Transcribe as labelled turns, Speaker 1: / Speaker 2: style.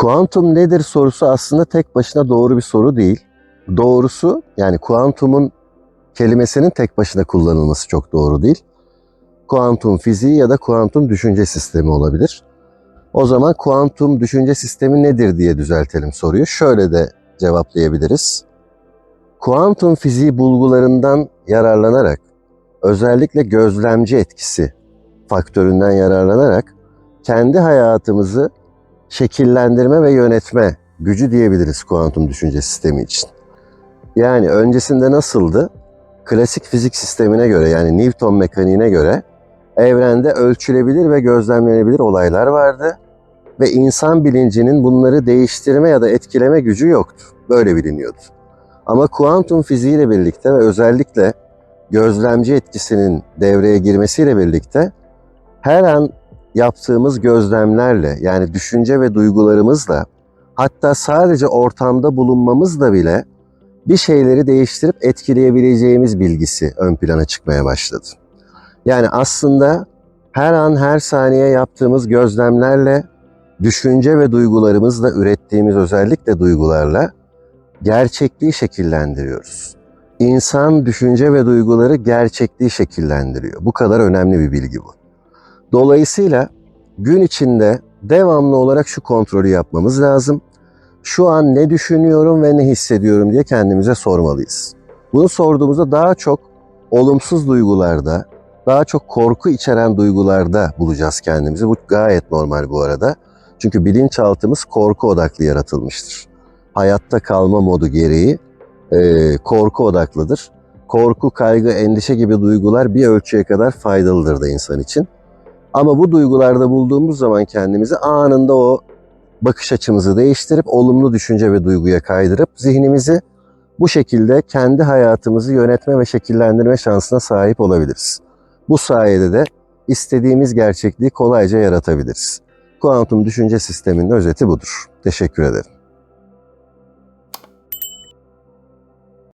Speaker 1: Kuantum nedir sorusu aslında tek başına doğru bir soru değil. Doğrusu yani kuantumun kelimesinin tek başına kullanılması çok doğru değil. Kuantum fiziği ya da kuantum düşünce sistemi olabilir. O zaman kuantum düşünce sistemi nedir diye düzeltelim soruyu. Şöyle de cevaplayabiliriz. Kuantum fiziği bulgularından yararlanarak özellikle gözlemci etkisi faktöründen yararlanarak kendi hayatımızı şekillendirme ve yönetme gücü diyebiliriz kuantum düşünce sistemi için. Yani öncesinde nasıldı? Klasik fizik sistemine göre yani Newton mekaniğine göre evrende ölçülebilir ve gözlemlenebilir olaylar vardı ve insan bilincinin bunları değiştirme ya da etkileme gücü yoktu. Böyle biliniyordu. Ama kuantum fiziğiyle birlikte ve özellikle gözlemci etkisinin devreye girmesiyle birlikte her an yaptığımız gözlemlerle yani düşünce ve duygularımızla hatta sadece ortamda bulunmamızla bile bir şeyleri değiştirip etkileyebileceğimiz bilgisi ön plana çıkmaya başladı. Yani aslında her an her saniye yaptığımız gözlemlerle düşünce ve duygularımızla ürettiğimiz özellikle duygularla gerçekliği şekillendiriyoruz. İnsan düşünce ve duyguları gerçekliği şekillendiriyor. Bu kadar önemli bir bilgi bu. Dolayısıyla gün içinde devamlı olarak şu kontrolü yapmamız lazım. Şu an ne düşünüyorum ve ne hissediyorum diye kendimize sormalıyız. Bunu sorduğumuzda daha çok olumsuz duygularda, daha çok korku içeren duygularda bulacağız kendimizi. Bu gayet normal bu arada. Çünkü bilinçaltımız korku odaklı yaratılmıştır. Hayatta kalma modu gereği e, korku odaklıdır. Korku, kaygı, endişe gibi duygular bir ölçüye kadar faydalıdır da insan için. Ama bu duygularda bulduğumuz zaman kendimizi anında o bakış açımızı değiştirip olumlu düşünce ve duyguya kaydırıp zihnimizi bu şekilde kendi hayatımızı yönetme ve şekillendirme şansına sahip olabiliriz. Bu sayede de istediğimiz gerçekliği kolayca yaratabiliriz. Kuantum düşünce sisteminin özeti budur. Teşekkür ederim.